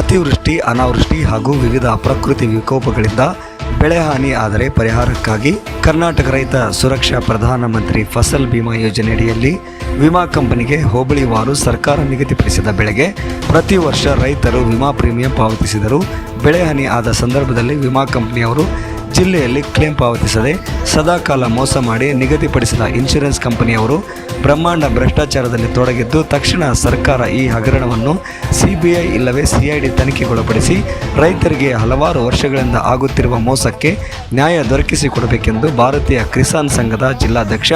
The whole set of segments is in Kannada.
ಅತಿವೃಷ್ಟಿ, ಅನಾವೃಷ್ಟಿ ಹಾಗೂ ವಿವಿಧ ಪ್ರಕೃತಿ ವಿಕೋಪಗಳಿಂದ ಬೆಳೆ ಹಾನಿ ಆದರೆ ಪರಿಹಾರಕ್ಕಾಗಿ ಕರ್ನಾಟಕ ರೈತ ಸುರಕ್ಷಾ ಪ್ರಧಾನಮಂತ್ರಿ ಫಸಲ್ ಬಿಮಾ ಯೋಜನೆಯಡಿಯಲ್ಲಿ ವಿಮಾ ಕಂಪನಿಗೆ ಹೋಬಳಿವಾರು ಸರ್ಕಾರ ನಿಗದಿಪಡಿಸಿದ ಬೆಳೆಗೆ ಪ್ರತಿ ವರ್ಷ ರೈತರು ವಿಮಾ ಪ್ರೀಮಿಯಂ ಪಾವತಿಸಿದರು ಬೆಳೆ ಹಾನಿ ಆದ ಸಂದರ್ಭದಲ್ಲಿ ವಿಮಾ ಕಂಪನಿಯವರು ಜಿಲ್ಲೆಯಲ್ಲಿ ಕ್ಲೇಮ್ ಪಾವತಿಸದೆ ಸದಾಕಾಲ ಮೋಸ ಮಾಡಿ ನಿಗದಿಪಡಿಸಿದ ಇನ್ಶೂರೆನ್ಸ್ ಕಂಪನಿಯವರು ಬ್ರಹ್ಮಾಂಡ ಭ್ರಷ್ಟಾಚಾರದಲ್ಲಿ ತೊಡಗಿದ್ದು ತಕ್ಷಣ ಸರ್ಕಾರ ಈ ಹಗರಣವನ್ನು ಸಿಬಿಐ ಇಲ್ಲವೇ ಸಿಐಡಿ ತನಿಖೆಗೊಳಪಡಿಸಿ ರೈತರಿಗೆ ಹಲವಾರು ವರ್ಷಗಳಿಂದ ಆಗುತ್ತಿರುವ ಮೋಸಕ್ಕೆ ನ್ಯಾಯ ದೊರಕಿಸಿಕೊಡಬೇಕೆಂದು ಭಾರತೀಯ ಕಿಸಾನ್ ಸಂಘದ ಜಿಲ್ಲಾಧ್ಯಕ್ಷ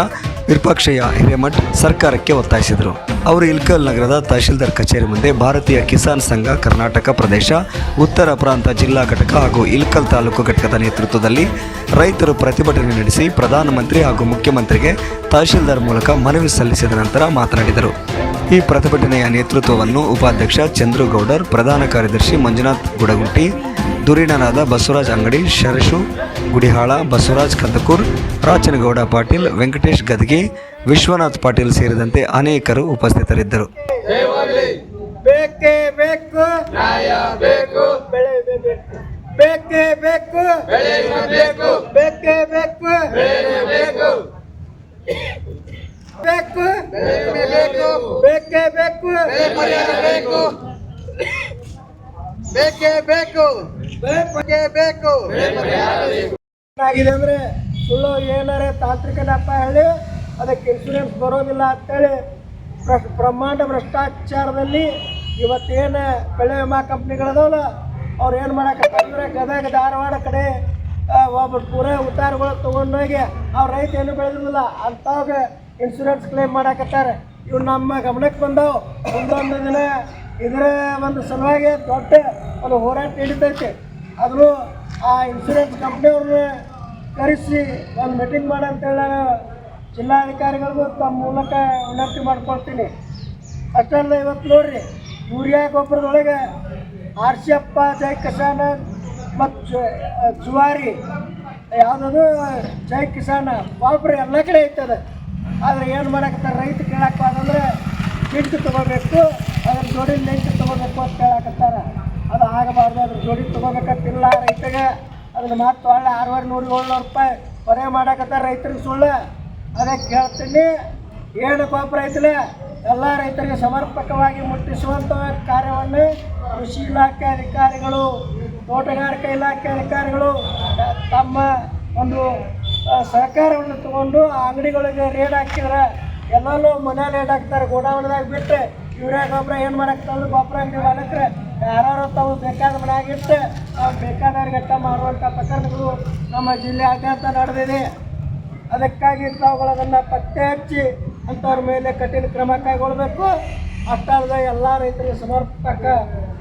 ವಿಪಕ್ಷಯ ಹಿರೇಮಠ್ ಸರ್ಕಾರಕ್ಕೆ ಒತ್ತಾಯಿಸಿದರು. ಅವರು ಇಲ್ಕಲ್ ನಗರದ ತಹಶೀಲ್ದಾರ್ ಕಚೇರಿ ಮುಂದೆ ಭಾರತೀಯ ಕಿಸಾನ್ ಸಂಘ, ಕರ್ನಾಟಕ ಪ್ರದೇಶ, ಉತ್ತರ ಪ್ರಾಂತ ಜಿಲ್ಲಾ ಘಟಕ ಹಾಗೂ ಇಲ್ಕಲ್ ತಾಲೂಕು ಘಟಕದ ನೇತೃತ್ವದಲ್ಲಿ ರೈತರು ಪ್ರತಿಭಟನೆ ನಡೆಸಿ ಪ್ರಧಾನಮಂತ್ರಿ ಹಾಗೂ ಮುಖ್ಯಮಂತ್ರಿಗೆ ತಹಶೀಲ್ದಾರ್ ಮೂಲಕ ಮನವಿ ಸಲ್ಲಿಸಿದ ನಂತರ ಮಾತನಾಡಿದರು. ಈ ಪ್ರತಿಭಟನೆಯ ನೇತೃತ್ವವನ್ನು ಉಪಾಧ್ಯಕ್ಷ ಚಂದ್ರುಗೌಡರ್, ಪ್ರಧಾನ ಕಾರ್ಯದರ್ಶಿ ಮಂಜುನಾಥ್ ಗುಡಗುಂಟಿ ಧುರೀಣರಾದ ಬಸವರಾಜ್ ಅಂಗಡಿ ಶರಶು ಗುಡಿಹಾಳ ಬಸವರಾಜ್ ಕಂದಕೂರ್ ರಾಚನಗೌಡ ಪಾಟೀಲ್ ವೆಂಕಟೇಶ್ ಗದ್ಗೆ ವಿಶ್ವನಾಥ್ ಪಾಟೀಲ್ ಸೇರಿದಂತೆ ಅನೇಕರು ಉಪಸ್ಥಿತರಿದ್ದರು ಬೇಕೇ ಬೇಕು ಬೇಕು ಬೇಕು. ಬೇಕೇ ಬೇಕು. ಏನಾಗಿದೆ ಅಂದ್ರೆ ಸುಳ್ಳು ಏನಾರೆ ತಾಂತ್ರಿಕ ನೆಪ ಹೇಳಿ, ಅದಕ್ಕೆ ಇನ್ಶೂರೆನ್ಸ್ ಬರೋದಿಲ್ಲ ಅಂತೇಳಿ ಹೇಳಿ ಬ್ರಹ್ಮಾಂಡ ಭ್ರಷ್ಟಾಚಾರದಲ್ಲಿ ಇವತ್ತೇನು ಬೆಳೆ ವಿಮಾ ಕಂಪ್ನಿಗಳದವಲ್ಲ, ಅವ್ರು ಏನು ಮಾಡಕತ್ತಂದ್ರೆ ಗದಗ ಧಾರವಾಡ ಕಡೆ ಒಬ್ಬ ಪೂರ ಉತ್ತಾರಗಳು ತೊಗೊಂಡೋಗಿ ಅವ್ರ ರೈತ ಏನು ಬೆಳೆದಿಲ್ಲ ಅಂಥವಾಗ ಇನ್ಶೂರೆನ್ಸ್ ಕ್ಲೇಮ್ ಮಾಡಕತ್ತಾರೆ. ಇವು ನಮ್ಮ ಗಮನಕ್ಕೆ ಬಂದವು. ಒಂದೊಂದು ದಿನ ಇದರ ಒಂದು ಸಲುವಾಗಿ ದೊಡ್ಡ ಒಂದು ಹೋರಾಟ ನಡೀತೈತೆ. ಆದರೂ ಆ ಇನ್ಶೂರೆನ್ಸ್ ಕಂಪ್ನಿಯವ್ರನ್ನ ಕರೆಸಿ ಒಂದು ಮೀಟಿಂಗ್ ಮಾಡಂತೇಳಿ ನಾನು ಜಿಲ್ಲಾಧಿಕಾರಿಗಳಿಗೂ ತಮ್ಮ ಮೂಲಕ ವಿನಂತಿ ಮಾಡ್ಕೊಳ್ತೀನಿ. ಅಷ್ಟಲ್ಲ ಇವತ್ತು ನೋಡ್ರಿ, ಯೂರಿಯಾ ಗೊಬ್ಬರದೊಳಗೆ ಆರ್ ಸಿ ಅಪ್ಪ ಜೈ ಕಿಸಾನ ಮತ್ತು ಜುವಾರಿ ಯಾವುದದು, ಜೈ ಕಿಸಾನ ಗೊಬ್ಬರ ಎಲ್ಲ ಕಡೆ ಐತದ. ಆದರೆ ಏನು ಮಾಡಕತ್ತಾರೆ ರೈತ ಕೇಳಕ್ಕೆ ಅಂದ್ರೆ ಕಿಟ್ಟು ತೊಗೋಬೇಕು. ಅದ್ರ ಜೋಡಿ ನೆಂಟು ತೊಗೋಬೇಕು ಅಂತ ಹೇಳಕತ್ತಾರ. ಅದು ಆಗಬಾರ್ದು, ಅದ್ರ ಜೋಡಿ ತೊಗೋಬೇಕಂತಿಲ್ಲ ರೈತಗೆ. ಅದನ್ನ ಮತ್ತೆ ಒಳ್ಳೆ ಆರೂವರೆ, ನೂರು, ಏಳ್ನೂರು ರೂಪಾಯಿ ಹೊರೆ ಮಾಡಕತ್ತಾರ ರೈತರಿಗೆ ಸುಳ್ಳು. ಅದಕ್ಕೆ ಕೇಳ್ತೀನಿ, ಏನು ಪಾಪ ಐತಿಲ್ಲ ಎಲ್ಲ ರೈತರಿಗೆ ಸಮರ್ಪಕವಾಗಿ ಮುಟ್ಟಿಸುವಂಥ ಕಾರ್ಯವನ್ನು ಕೃಷಿ ಇಲಾಖೆ ಅಧಿಕಾರಿಗಳು, ತೋಟಗಾರಿಕೆ ಇಲಾಖೆ ಅಧಿಕಾರಿಗಳು, ತಮ್ಮ ಒಂದು ಸಹಕಾರವನ್ನು ತಗೊಂಡು ಆ ಅಂಗಡಿಗಳಿಗೆ ರೇಡ್ ಹಾಕಿದ್ರೆ ಎಲ್ಲರೂ ಮನೆ ರೇಟ್ ಹಾಕ್ತಾರೆ. ಗೋಡಾವಣದಾಗ ಬಿಟ್ಟು ಯೂರಿಯಾ ಗೊಬ್ಬರ ಏನು ಮಾಡಕ್ಕಲ್ಲ ಗೊಬ್ಬರ ಅಂಗಡಿ ಮಾಲಕ್ರೆ ಯಾರು ತಾವು ಬೇಕಾದ ಮನೆಯಾಗಿಟ್ಟು ಅವ್ರು ಬೇಕಾದವ್ರಿಗೆ ಅಟ್ಟ ಮಾಡುವಂಥ ಪ್ರಕರಣಗಳು ನಮ್ಮ ಜಿಲ್ಲೆ ಆದ್ಯಂತ ನಡೆದಿದೆ. ಅದಕ್ಕಾಗಿ ತಾವುಗಳದನ್ನು ಪತ್ತೆ ಹಚ್ಚಿ ಅಂಥವ್ರ ಮೇಲೆ ಕಠಿಣ ಕ್ರಮ ಕೈಗೊಳ್ಬೇಕು. ಅಷ್ಟಲ್ಲದೆ ಎಲ್ಲ ರೈತರಿಗೆ ಸಮರ್ಪಕ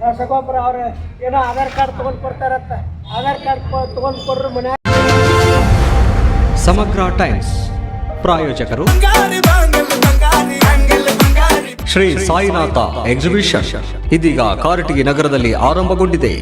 ರಸಗೊಬ್ಬರ ಅವ್ರ. ಏನೋ ಆಧಾರ್ ಕಾರ್ಡ್ ತೊಗೊಂಡು ಕೊಡ್ತಾರತ್ತ. ಆಧಾರ್ ಕಾರ್ಡ್ ತೊಗೊಂಡು ಕೊಡ್ರು ಮನೆ ಸಮಗ್ರ ಟೈಮ್ಸ್. ಪ್ರಾಯೋಜಕರು. ಶ್ರೀ ಸಾಯಿನಾಥ ಎಕ್ಸಿಬಿಷನ್. ಇದೀಗ ಕಾರಟಗಿ ನಗರದಲ್ಲಿ ಆರಂಭಗೊಂಡಿದೆ.